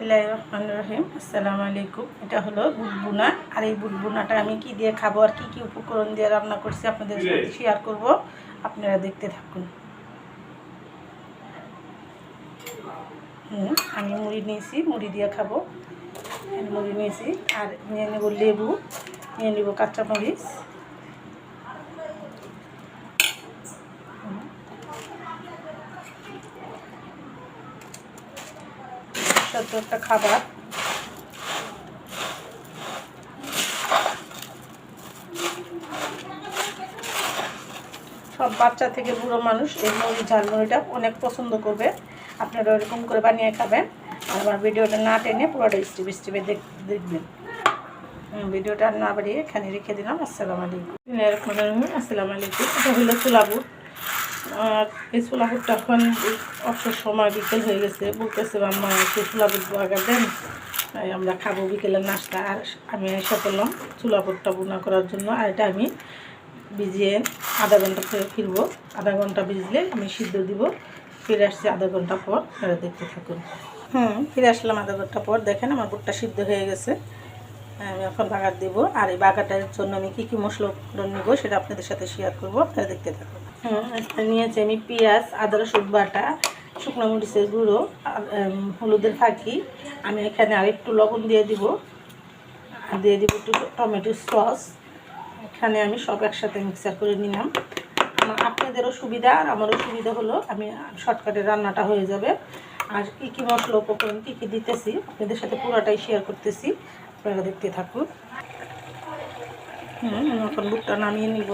বিসমিল্লাহ রহমান রহিম। আসসালামু আলাইকুম। এটা হলো বুলবুনা আর এই বুলবুনাটা আমি কি দিয়ে খাব আর কি কি উপকরণ দিয়ে রান্না করছি আপনাদের সাথে শেয়ার করব। আপনারা দেখতে থাকুন। হুম আমি মুড়ি নিয়েছি মুড়ি দিয়ে খাব। মুড়ি নিয়েছি। আর নিয়ে নেব লেবু নিয়ে নেব কাঁচামরিচ। সুস্বাদু একটা খাবার। সব বাচ্চা থেকে বুড়ো মানুষ এই মুড়ি ঝালমুড়িটা অনেক পছন্দ করবে। আপনারা ওরকম করে বানিয়ে খাবেন। আর আমার ভিডিওটা না টেনে পুরোটা স্টিপ, স্টিপে দেখবেন। ভিডিওটা না বাড়িয়ে এখানে রেখে দিলাম। আসসালামু আলাইকুম। আসসালামু আলাইকুম। এটা হলো চুলাবুট আর চুলাবুটটা এখন অবসর সময় বিকেল হয়ে গেছে, বলতেছে আম্মা চুলাবুট বাগা দেন আমরা খাব বিকেলের নাস্তা। আর আমি এসে করলাম চুলাবুটটা বোনা করার জন্য, আর এটা আমি ভিজিয়ে আধা ঘণ্টা ফিরে ফিরবো। আধা ঘণ্টা ভিজলে আমি সিদ্ধ দিব। ফিরে আসছি আধা ঘণ্টা পর দেখতে থাকুন। হুম, ফিরে আসলাম আধা ঘণ্টা পর। দেখেন, আমার বুটটা সিদ্ধ হয়ে গেছে। আমি এখন বাগার দেব। আর এই বাগারটার জন্য আমি কী কী মশলা নেব সেটা আপনাদের সাথে শেয়ার করব আপনারা দেখতে থাকুন। নিয়েছি আমি পেঁয়াজ আদা রসুন বাটা শুকনো মরিচের গুঁড়ো আর, হলুদের ফাঁকি। আমি এখানে আরেকটু লবণ দিয়ে দিব। আর দিয়ে দিব একটু টমেটো সস। এখানে আমি সব একসাথে মিক্সার করে নিলাম। আপনাদেরও সুবিধা আর আমারও সুবিধা হলো। আমি শর্টকাটে রান্নাটা হয়ে যাবে। আর কী কী মশলা উপকরণ কী কী দিতেছি আপনাদের সাথে পুরোটাই শেয়ার করতেছি। আপনারা দেখতে থাকুন। হুম এখন বুকটা নামিয়ে নিব।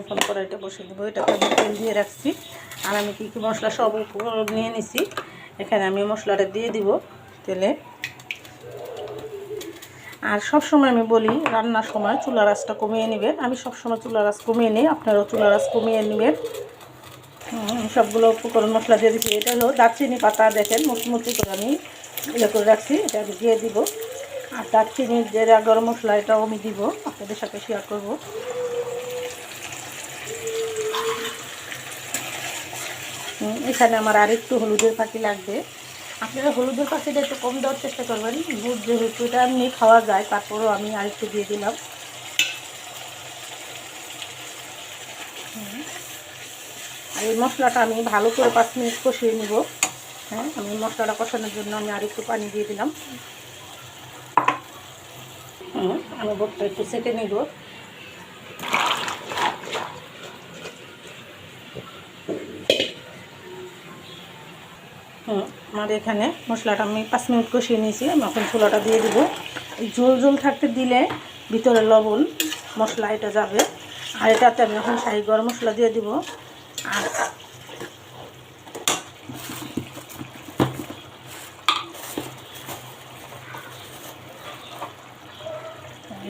এখন কড়াইটা বসে দেবো। এটাকে আমি তেল দিয়ে রাখছি। আর আমি কী কী মশলা সব নিয়ে নিছি, এখানে আমি মশলাটা দিয়ে দিব তেলে। আর সব সময় আমি বলি, রান্নার সময় চুলার আঁচটা কমিয়ে নেবেন। আমি সব সময় চুলার আঁচ কমিয়ে নিই, আপনারাও চুলার আঁচ কমিয়ে নেবেন। সবগুলো উপকরণ মশলা দিয়ে দিচ্ছি এটা হলো দারচিনি পাতা, দেখেন, মুচমুচি করে আমি ইয়ে করে রাখছি, এটা দিয়ে দিব। আর দারচিনি জিরা গরম মশলা, এটাও আমি দিব, আপনাদের সাথে শেয়ার করব। এখানে আমার আরেকটু হলুদের পাখি লাগবে। আপনারা হলুদের পাখিটা একটু কম দেওয়ার চেষ্টা করবেন। দুধ যেহেতু এটা এমনি খাওয়া যায়, তারপরেও আমি আরেকটু দিয়ে দিলাম। আর এই মশলাটা আমি ভালো করে পাঁচ মিনিট কষিয়ে নিব। হ্যাঁ আমি মশলাটা কষানোর জন্য আমি আর একটু পানি দিয়ে দিলাম। আমি বোটটা একটু সেটে নিব। আমার এখানে মশলাটা আমি পাঁচ মিনিট কষিয়ে নিয়েছি, আমি এখন ছোলাটা দিয়ে দিব। ঝোল ঝোল থাকতে দিলে ভিতরে লবণ মশলা, এটা যাবে। আর এটাতে আমি এখন শাহি গরম মশলা দিয়ে দিব। আর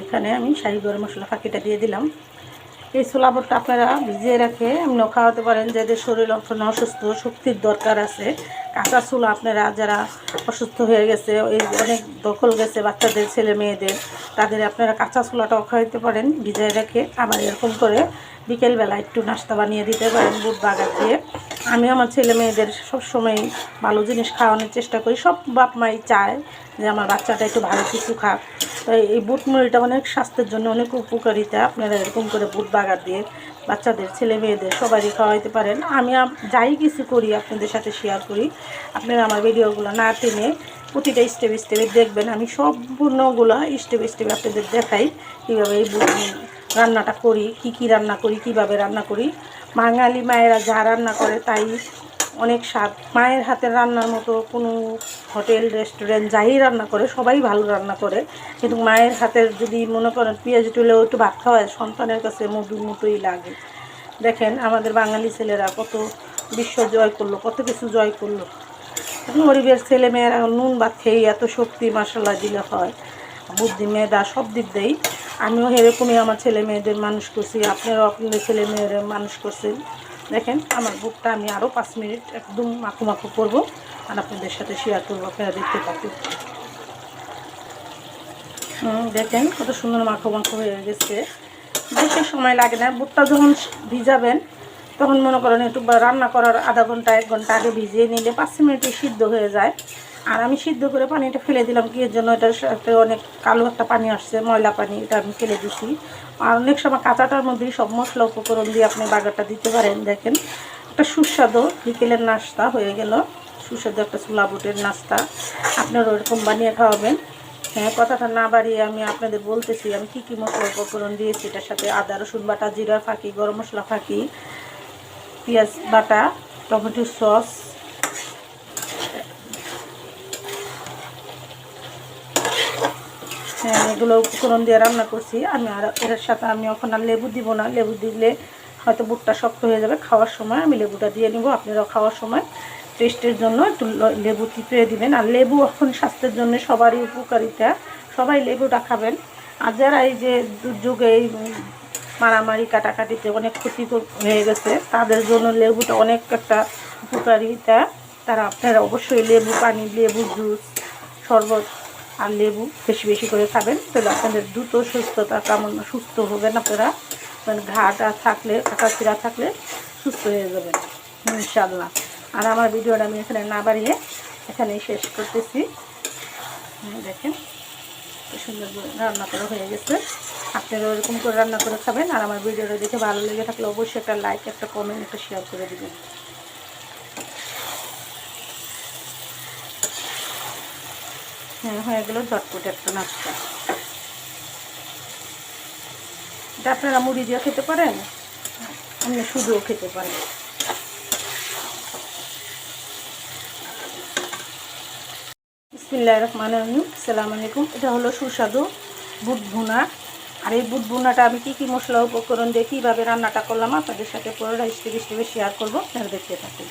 এখানে আমি শাহি গরম মশলা ফাঁকিটা দিয়ে দিলাম। এই ছোলাবরটা আপনারা ভিজিয়ে রেখে এমনিও খাওয়াতে পারেন, যাদের শরীর অসুস্থ, শক্তির দরকার আছে। কাঁচা ছোলা আপনারা যারা অসুস্থ হয়ে গেছে ওই অনেক দখল গেছে বাচ্চাদের, ছেলে মেয়েদের, তাদের আপনারা কাঁচা ছোলাটাও খাওয়াতে পারেন, ভিজিয়ে রেখে আবার এরকম করে বিকেলবেলা একটু নাস্তা বানিয়ে দিতে পারেন বুট বাগার দিয়ে। আমি আমার ছেলে মেয়েদের সবসময় ভালো জিনিস খাওয়ানোর চেষ্টা করি। সব বাপ মাই চায় যে আমার বাচ্চাটা একটু ভালো কিছু খাক। তো এই বুট মুড়িটা অনেক স্বাস্থ্যের জন্য অনেক উপকারিতা। আপনারা এরকম করে বুট বাগার দিয়ে বাচ্চাদের, ছেলে মেয়েদের সবারই খাওয়াইতে পারেন। আমি যাই কিছু করি আপনাদের সাথে শেয়ার করি। আপনারা আমার ভিডিওগুলো না টেনে প্রতিটা স্টেপ স্টেপে দেখবেন। আমি সম্পূর্ণগুলো স্টেপ স্টেপে আপনাদের দেখাই কীভাবে এই বুট রান্নাটা করি, কি কি রান্না করি, কীভাবে রান্না করি। বাঙালি মায়েরা যা রান্না করে তাই অনেক স্বাদ। মায়ের হাতের রান্নার মতো কোনো হোটেল, রেস্টুরেন্ট যাই রান্না করে, সবাই ভালো রান্না করে। কিন্তু মায়ের হাতের যদি মনে করেন পেঁয়াজ টুলেও একটু ভাত খাওয়ায়, সন্তানের কাছে মধুর মতোই লাগে। দেখেন আমাদের বাঙালি ছেলেরা কত বিশ্ব জয় করল, কত কিছু জয় করল। গরিবের ছেলে মেয়েরা নুন, ভাত খেয়ে এত শক্তি মশলা দিলে হয়। বুদ্ধি, মেধা সব দিক দিয়েই আমিও এরকমই আমার ছেলে মেয়েদের মানুষ করছি, আপনারাও আপনাদের ছেলে মেয়েদের মানুষ করছেন। দেখেন, আমার বুকটা আমি আরও পাঁচ মিনিট একদম মাখু মাখু করব আর আপনাদের সাথে শেয়ার করব, আপনারা দেখতে পাবেন দেখেন কত সুন্দর মাখো মাখো হয়ে গেছে। বেশি সময় লাগে না বুটটা যখন ভিজাবেন, তখন মনে করেন একটু রান্না করার আধা ঘণ্টা, এক ঘণ্টা আগে ভিজিয়ে নিলে পাঁচ মিনিটে সিদ্ধ হয়ে যায়। আর আমি সিদ্ধ করে পানিটা ফেলে দিলাম কি, এর জন্য এটার সাথে অনেক কালো একটা পানি আসছে, ময়লা পানি, এটা আমি ফেলে দিছি। আর অনেক সময় কাঁচাটার মধ্যেই সব মশলা উপকরণ দিয়ে আপনি বাগারটা দিতে পারেন। দেখেন, একটা সুস্বাদু বিকেলের নাস্তা হয়ে গেল। সুস্বাদু একটা ছোলা বুটের নাস্তা। আপনারা ওরকম বানিয়ে খাওয়াবেন। হ্যাঁ কথাটা না বাড়িয়ে আমি আপনাদের বলতেছি, আমি কী কী মশলা উপকরণ দিয়েছি, এটার সাথে আদা, রসুন বাটা, জিরা ফাঁকি, গরম মশলা ফাঁকি, পেঁয়াজ বাটা, টমেটো সস হ্যাঁ এগুলো উপকরণ দিয়ে রান্না করছি। আমি আর এর সাথে আমি এখন আর লেবু দিব না। লেবু দিলে হয়তো বুটটা শক্ত হয়ে যাবে। খাওয়ার সময় আমি লেবুটা দিয়ে নিব। আপনারাও খাওয়ার সময় টেস্টের জন্য একটু লেবু চিপিয়ে দিবেন। আর লেবু এখন স্বাস্থ্যের জন্য সবারই উপকারিতা। সবাই লেবুটা খাবেন। আর যারা এই যে দুর্যোগে এই মারামারি, কাটাকাটিতে অনেক ক্ষতি হয়ে গেছে, তাদের জন্য লেবুটা অনেক একটা উপকারিতা। তারা আপনারা অবশ্যই লেবু পানি, লেবু জুস, শরবত আর লেবু বেশি বেশি করে খাবেন। তাহলে আপনাদের দ্রুত সুস্থতা কামনা সুস্থ হবেন আপনারা। মানে ঘাটা থাকলে কাটাচিরা থাকলে সুস্থ হয়ে যাবেন ইনশাল্লাহ আর আমার ভিডিওটা আমি এখানে না বাড়িয়ে এখানেই শেষ করতেছি। দেখেন সুন্দর রান্না করা হয়ে গেছে। আপনারা ওরকম করে রান্না করে খাবেন। আর আমার ভিডিওটা দেখে ভালো লেগে থাকলে অবশ্যই একটা লাইক, একটা কমেন্ট একটা শেয়ার করে দেবেন। হ্যাঁ হয়ে গেল ঝটপট একটা নাস্তা। এটা আপনারা মুড়ি দিয়ে খেতে পারেন আপনি শুধুও খেতে পারেন বিসমিল্লাহির রহমানির রহিম, আসসালামু আলাইকুম। এটা হলো সুস্বাদু বুট ভুনা। আর এই বুট ভুনাটা আমি কী কী মশলা উপকরণ দিয়ে কীভাবে রান্নাটা করলাম আপনাদের সাথে পুরোটা স্টেপ স্টেপে শেয়ার করব, আপনারা দেখতে থাকুন।